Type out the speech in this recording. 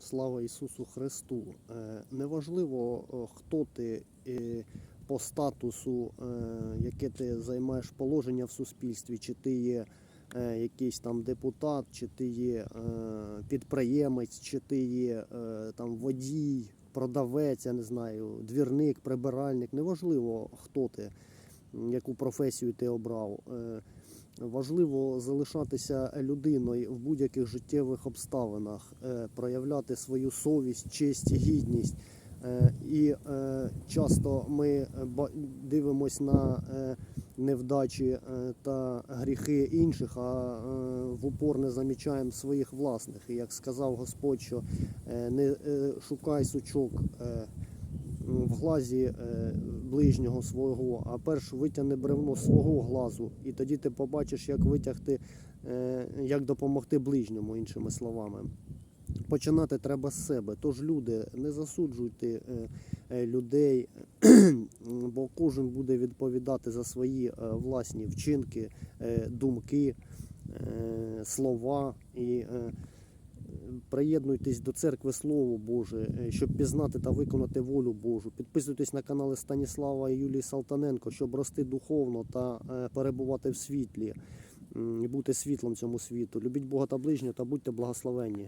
Слава Ісусу Христу. Е, Неважливо, хто ти е, по статусу, е, яке ти займаєш положення в суспільстві, чи ти є е, якийсь там депутат, чи ти є е, підприємець, чи ти є е, там водій, продавець, я не знаю, двірник, прибиральник. Неважливо, хто ти, яку професію ти обрав. Е, Важливо залишатися людиною в будь-яких життєвих обставинах, е, проявляти свою совість, честь, гідність. Е, І е, часто ми дивимось на невдачі та гріхи інших, а в упор не замічаємо своїх власних. І як сказав Господь, що не шукай сучок. В глазі е, ближнього свого, а перш витягни бревно свого глазу, і тоді ти побачиш, як витягти, е, як допомогти ближньому, іншими словами. Починати треба з себе. Тож, люди, не засуджуйте е, людей, бо кожен буде відповідати за свої власні вчинки, думки, слова і. Приєднуйтесь до церкви Слово Боже, е, щоб пізнати та виконати волю Божу. Підписуйтесь на канали Станіслава і Юлії Салтаненко, щоб рости духовно та е, перебувати в світлі бути світлом цьому світу. Любіть Бога та ближнього та будьте благословенні.